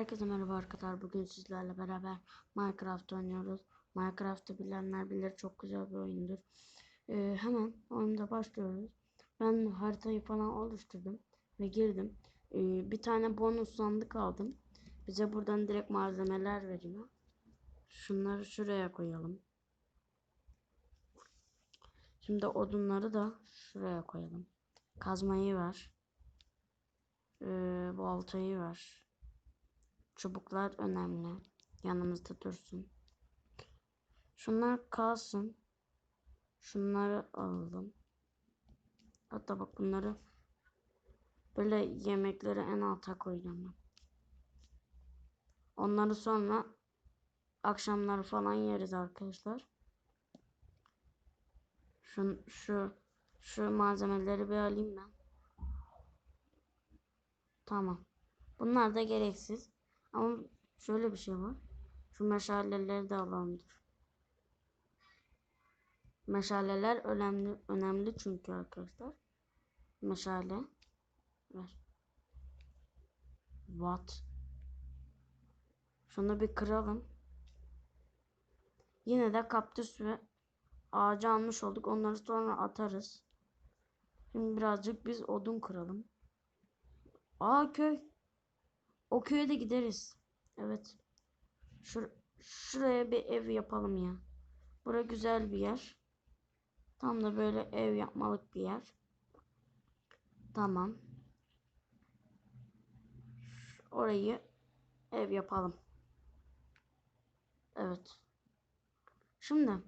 Herkese merhaba arkadaşlar. Bugün sizlerle beraber Minecraft oynuyoruz. Minecraft'ı bilenler bilir çok güzel bir oyundur. Ee, hemen oyunda başlıyoruz. Ben haritayı falan oluşturdum ve girdim. Ee, bir tane bonus sandık aldım. Bize buradan direkt malzemeler veriyor. Şunları şuraya koyalım. Şimdi odunları da şuraya koyalım. Kazmayı ver. Ee, baltayı ver. Çubuklar önemli. Yanımızda dursun. Şunlar kalsın. Şunları alalım. Hatta bak bunları böyle yemekleri en alta koyacağım ben. Onları sonra akşamları falan yeriz arkadaşlar. Şu, şu, şu malzemeleri bir alayım ben. Tamam. Bunlar da gereksiz. Ama şöyle bir şey var. Şu meşaleleri de alalım. Meşaleler önemli önemli çünkü arkadaşlar. Meşale ver. What? Şunu bir kıralım. Yine de kaktüs ve ağacı almış olduk. Onları sonra atarız. Şimdi birazcık biz odun kıralım. Aa köy. O köye de gideriz. Evet. Şur şuraya bir ev yapalım ya. Bura güzel bir yer. Tam da böyle ev yapmalık bir yer. Tamam. Orayı ev yapalım. Evet. Şimdi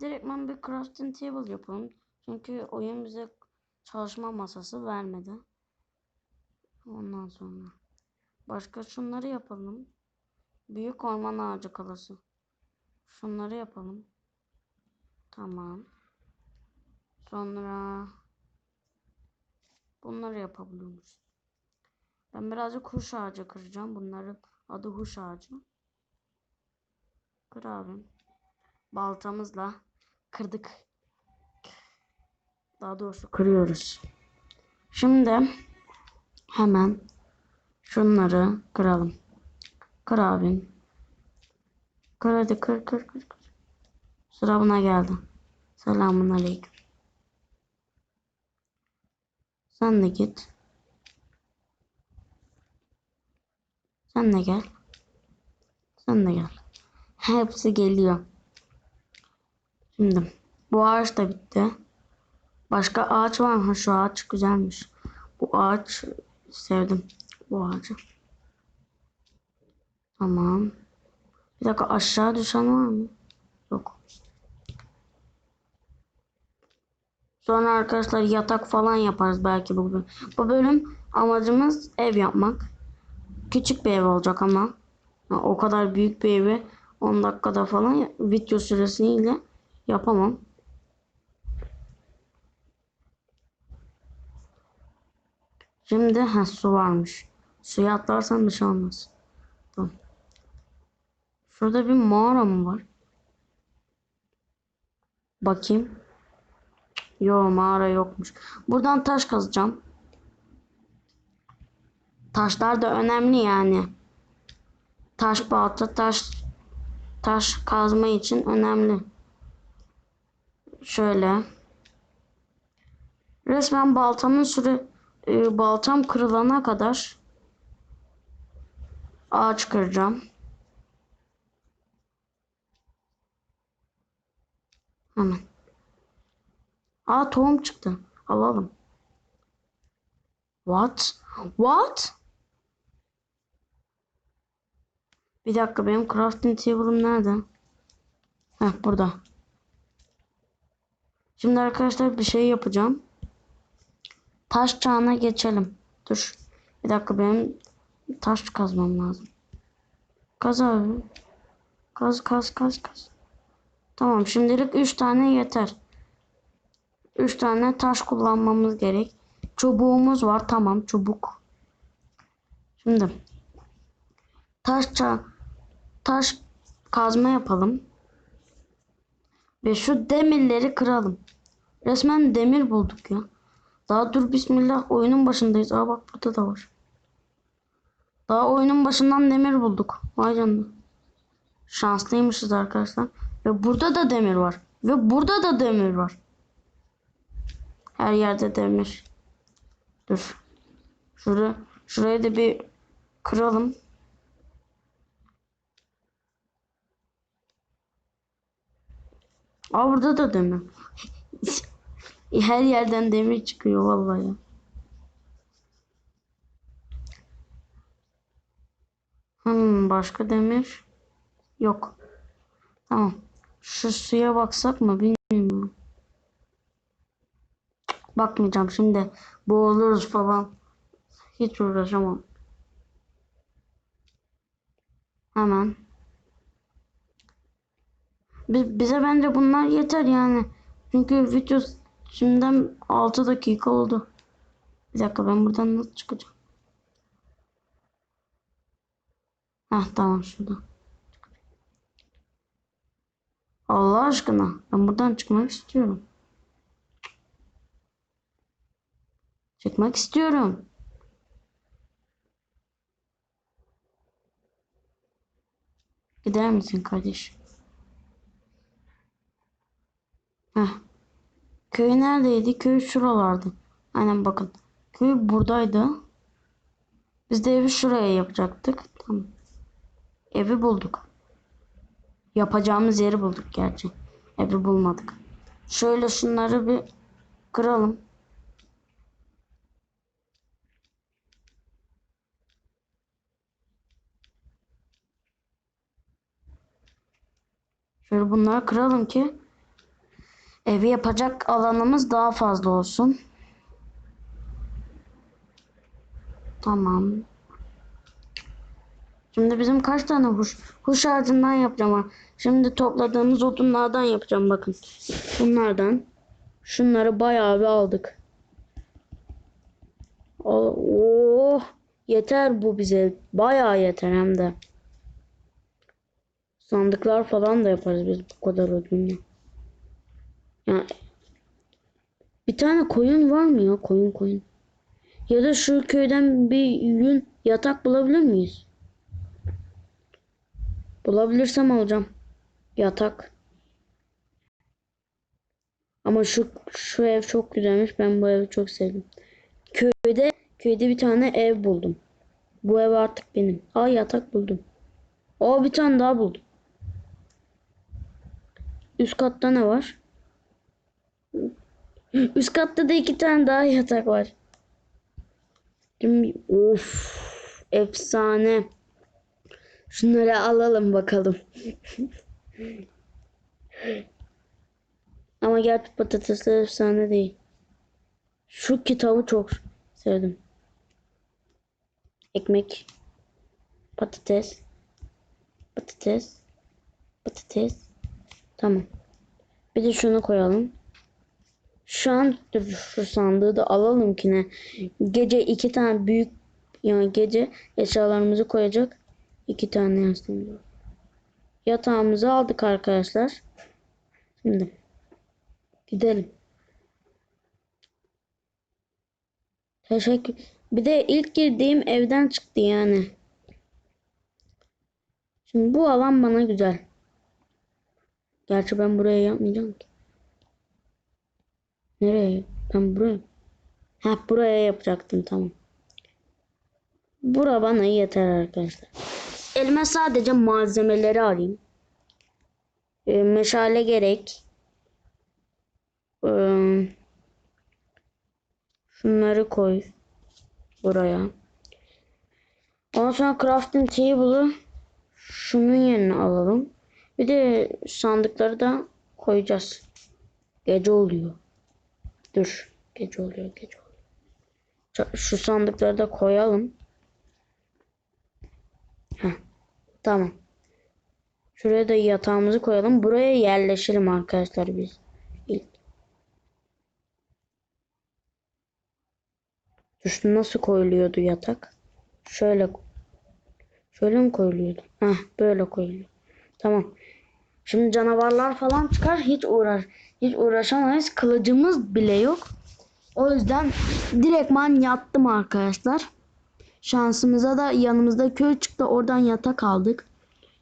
direktman bir crafting table yapalım. Çünkü oyun bize çalışma masası vermedi. Ondan sonra. Başka şunları yapalım. Büyük orman ağacı kalası. Şunları yapalım. Tamam. Sonra bunları yapabiliyoruz. Ben birazcık huş ağacı kıracağım. Bunların adı huş ağacı. Kır abim. Baltamızla kırdık. Daha doğrusu kırıyoruz. Şimdi hemen Şunları kıralım. Kır abim. Kır hadi kır kır kır. kır. Sıra buna geldi. Selamun aleyküm. Sen de git. Sen de gel. Sen de gel. Hepsi geliyor. Şimdi bu ağaç da bitti. Başka ağaç var mı? Şu ağaç güzelmiş. Bu ağaç sevdim bu ağacı. Tamam. Bir dakika aşağı düşen var mı? Yok. Sonra arkadaşlar yatak falan yaparız belki bugün. Bu bölüm amacımız ev yapmak. Küçük bir ev olacak ama. O kadar büyük bir evi 10 dakikada falan video süresiyle yapamam. Şimdi ha su varmış. Suya atlarsan bir şey olmaz. Tamam. Şurada bir mağara mı var? Bakayım. Yo mağara yokmuş. Buradan taş kazacağım. Taşlar da önemli yani. Taş balta, taş taş kazma için önemli. Şöyle. Resmen baltamın süre e, baltam kırılana kadar ağaç kıracağım. Hemen. Aa tohum çıktı. Alalım. What? What? Bir dakika benim crafting table'ım nerede? Heh burada. Şimdi arkadaşlar bir şey yapacağım. Taş çağına geçelim. Dur. Bir dakika benim taş kazmam lazım. Kaz abi. Kaz kaz kaz kaz. Tamam şimdilik 3 tane yeter. 3 tane taş kullanmamız gerek. Çubuğumuz var. Tamam çubuk. Şimdi taş taş kazma yapalım. Ve şu demirleri kıralım. Resmen demir bulduk ya. Daha dur bismillah oyunun başındayız. Aa bak burada da var. Daha oyunun başından demir bulduk. Vay canına. Şanslıymışız arkadaşlar. Ve burada da demir var. Ve burada da demir var. Her yerde demir. Dur. Şuraya, şurayı da bir kıralım. Aa burada da demir. Her yerden demir çıkıyor vallahi. Hmm, başka demir yok. Tamam. Şu suya baksak mı bilmiyorum. Bakmayacağım şimdi. Boğuluruz falan. Hiç uğraşamam. Hemen. Bi- Bize bence bunlar yeter yani. Çünkü video şimdiden 6 dakika oldu. Bir dakika ben buradan nasıl çıkacağım? Heh tamam şurada. Allah aşkına ben buradan çıkmak istiyorum. Çıkmak istiyorum. Gider misin kardeş? Heh. Köy neredeydi? Köy şuralardı. Aynen bakın. Köy buradaydı. Biz de evi şuraya yapacaktık. Tamam. Evi bulduk. Yapacağımız yeri bulduk gerçi. Evi bulmadık. Şöyle şunları bir kıralım. Şöyle bunları kıralım ki evi yapacak alanımız daha fazla olsun. Tamam. Şimdi bizim kaç tane huş, huş ağacından yapacağım. Şimdi topladığımız odunlardan yapacağım bakın. Bunlardan. Şunları bayağı bir aldık. Oh, yeter bu bize. Bayağı yeter hem de. Sandıklar falan da yaparız biz bu kadar odunla. Yani bir tane koyun var mı ya? Koyun koyun. Ya da şu köyden bir yün yatak bulabilir miyiz? Bulabilirsem alacağım. Yatak. Ama şu şu ev çok güzelmiş. Ben bu evi çok sevdim. Köyde köyde bir tane ev buldum. Bu ev artık benim. Aa yatak buldum. Aa bir tane daha buldum. Üst katta ne var? Üst katta da iki tane daha yatak var. Şimdi of efsane. Şunları alalım bakalım. Ama gerçi patatesler efsane değil. Şu kitabı çok sevdim. Ekmek. Patates. Patates. Patates. Tamam. Bir de şunu koyalım. Şu an şu sandığı da alalım ki ne. Gece iki tane büyük yani gece eşyalarımızı koyacak iki tane var. Yatağımızı aldık arkadaşlar. Şimdi gidelim. Teşekkür. Bir de ilk girdiğim evden çıktı yani. Şimdi bu alan bana güzel. Gerçi ben buraya yapmayacağım ki. Nereye? Ben buraya. Ha buraya yapacaktım tamam. Bura bana yeter arkadaşlar. Elime sadece malzemeleri alayım. Ee, meşale gerek. Ee, şunları koy buraya. Ondan sonra crafting table'ı şunun yerine alalım. Bir de sandıkları da koyacağız. Gece oluyor. Dur. Gece oluyor. Gece oluyor. Şu sandıkları da koyalım. Heh. Tamam. Şuraya da yatağımızı koyalım. Buraya yerleşelim arkadaşlar biz. İlk. Şu nasıl koyuluyordu yatak? Şöyle şöyle mi koyuluyordu? Heh, böyle koyuluyor. Tamam. Şimdi canavarlar falan çıkar hiç uğraş hiç uğraşamayız. Kılıcımız bile yok. O yüzden direktman yattım arkadaşlar. Şansımıza da yanımızda köy çıktı. Oradan yatak aldık.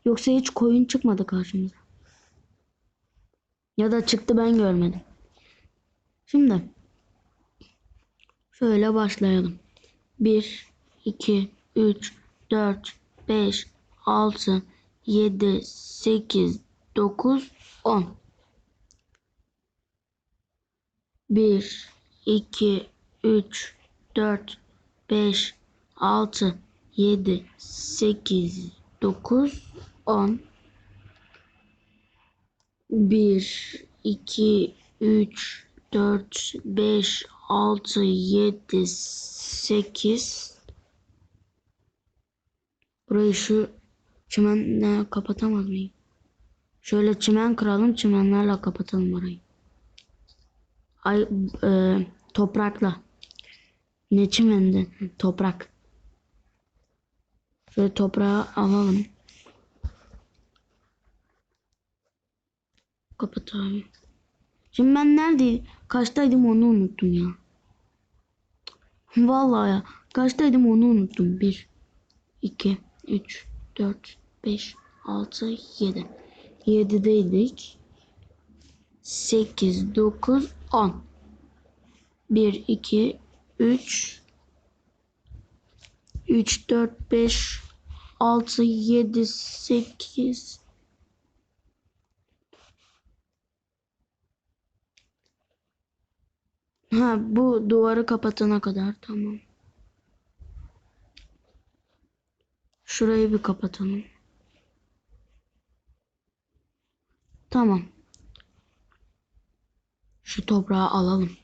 Yoksa hiç koyun çıkmadı karşımıza. Ya da çıktı ben görmedim. Şimdi şöyle başlayalım. 1 2 3 4 5 6 7 8 9 10 1 2 3 4 5 6 7 8 9 10 1 2 3 4 5 6 7 8 Burayı şu çimenle kapatamaz mıyım? Şöyle çimen kıralım çimenlerle kapatalım orayı. Ay e, toprakla. Ne çimendi? Toprak. Şöyle toprağı alalım. Kapat abi. Şimdi ben nerede? Kaçtaydım onu unuttum ya. Vallahi ya. Kaçtaydım onu unuttum. 1 2 3 4 5 6 7. 7'deydik. 8 9 10. 1 2 3 3 4 5 6 7 8 Ha bu duvarı kapatana kadar tamam. Şurayı bir kapatalım. Tamam. Şu toprağı alalım.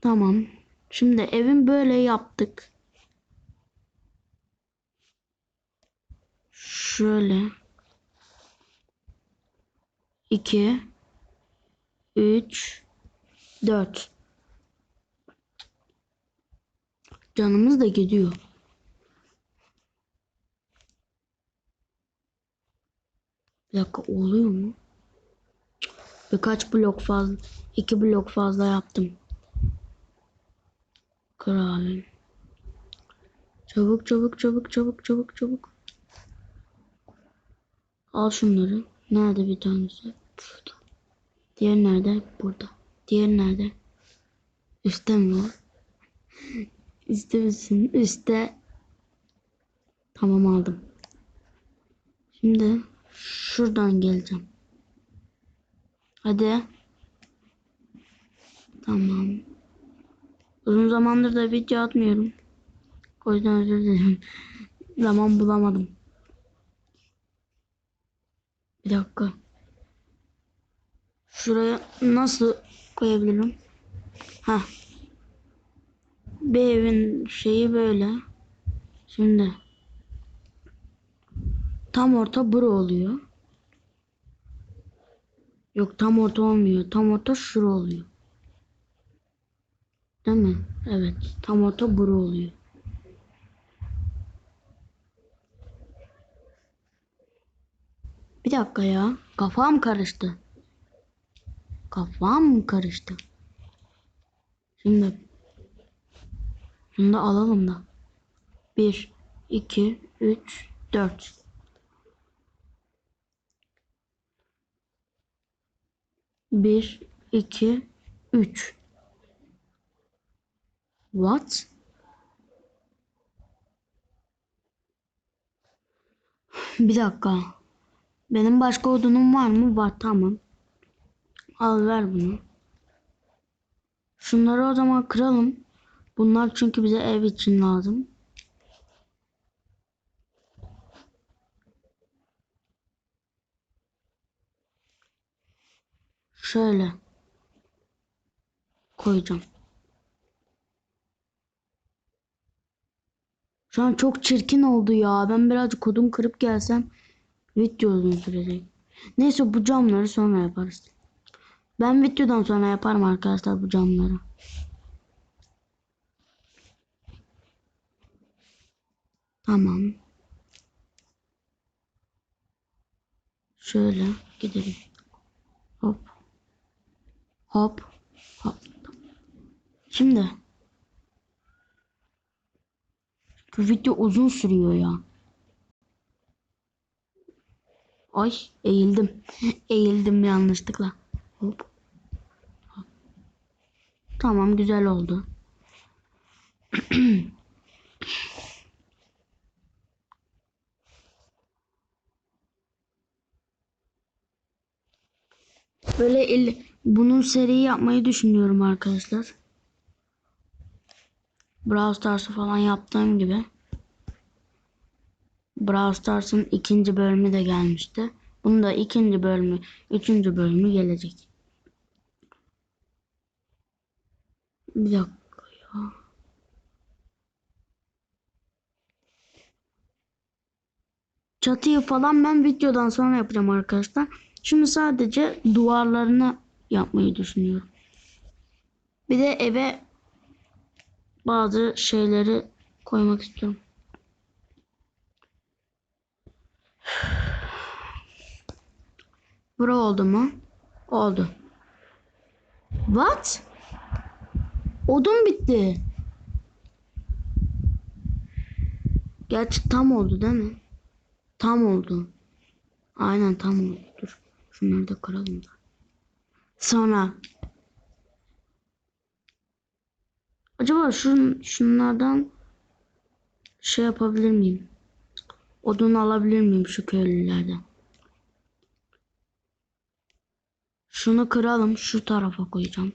Tamam. Şimdi evin böyle yaptık. Şöyle. 2 3 4 Canımız da gidiyor. Bir dakika oluyor mu? Birkaç blok fazla, iki blok fazla yaptım. Kıralım. Çabuk çabuk çabuk çabuk çabuk çabuk. Al şunları. Nerede bir tanesi? Burada. Diğer nerede? Burada. Diğer nerede? Üstte mi o? Üstte misin? Üstte. Tamam aldım. Şimdi şuradan geleceğim. Hadi. Tamam. Uzun zamandır da video atmıyorum. O yüzden özür dilerim. Zaman bulamadım. Bir dakika. Şuraya nasıl koyabilirim? Ha. Bir evin şeyi böyle. Şimdi tam orta bura oluyor. Yok tam orta olmuyor. Tam orta şura oluyor. Değil mi? Evet. Tam orta bura oluyor. Bir dakika ya. Kafam karıştı. Kafam karıştı. Şimdi şunu da alalım da. 1 2 3 4 1 2 3 What? Bir dakika. Benim başka odunum var mı? Var tamam. Al ver bunu. Şunları o zaman kıralım. Bunlar çünkü bize ev için lazım. Şöyle koyacağım. Şu an çok çirkin oldu ya. Ben birazcık odun kırıp gelsem video uzun sürecek. Neyse bu camları sonra yaparız. Ben videodan sonra yaparım arkadaşlar bu camları. Tamam. Şöyle gidelim. Hop. Hop. Hop. Şimdi. Şu video uzun sürüyor ya. Ay eğildim. eğildim yanlışlıkla. Hop. Tamam güzel oldu. Böyle el, bunun seri yapmayı düşünüyorum arkadaşlar. Brawl Stars'ı falan yaptığım gibi. Brawl Stars'ın ikinci bölümü de gelmişti. Bunun da ikinci bölümü, üçüncü bölümü gelecek. Bir dakika ya. Çatıyı falan ben videodan sonra yapacağım arkadaşlar. Şimdi sadece duvarlarını yapmayı düşünüyorum. Bir de eve bazı şeyleri koymak istiyorum. Bura oldu mu? Oldu. What? Odun bitti. Gerçi tam oldu değil mi? Tam oldu. Aynen tam oldu. Dur. Şunları da kıralım da. Sonra. Acaba şun, şunlardan şey yapabilir miyim? Odun alabilir miyim şu köylülerden? Şunu kıralım. Şu tarafa koyacağım.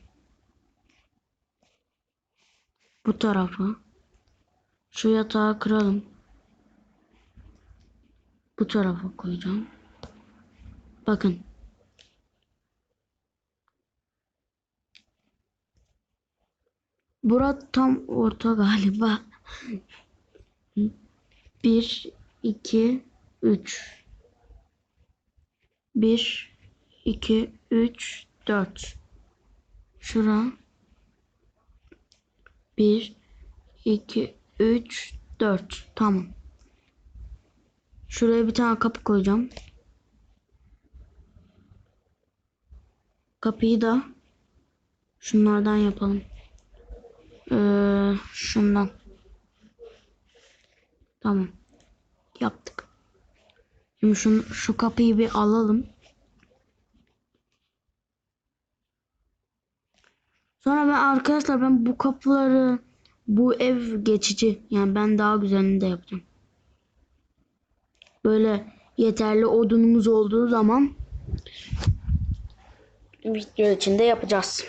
Bu tarafa. Şu yatağı kıralım. Bu tarafa koyacağım. Bakın. Bura tam orta galiba. Bir, iki, üç. Bir, iki, üç, dört. Şura. Bir, iki, üç, dört. Tamam. Şuraya bir tane kapı koyacağım. Kapıyı da şunlardan yapalım. Ee, şundan. Tamam. Yaptık. Şimdi şunu, şu kapıyı bir alalım. Sonra ben arkadaşlar ben bu kapıları bu ev geçici. Yani ben daha güzelini de yapacağım. Böyle yeterli odunumuz olduğu zaman video içinde yapacağız.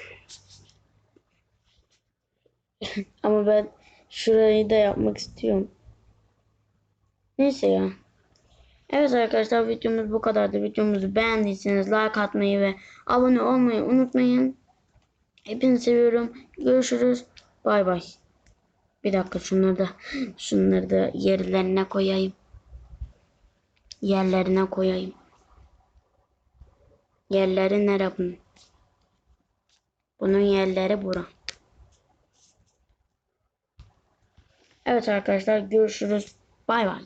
Ama ben şurayı da yapmak istiyorum. Neyse ya. Evet arkadaşlar videomuz bu kadardı. Videomuzu beğendiyseniz like atmayı ve abone olmayı unutmayın. Hepinizi seviyorum. Görüşürüz. Bay bay. Bir dakika şunları da şunları da yerlerine koyayım. Yerlerine koyayım. Yerleri nere bunun? Bunun yerleri bura. Evet arkadaşlar görüşürüz. Bay bay.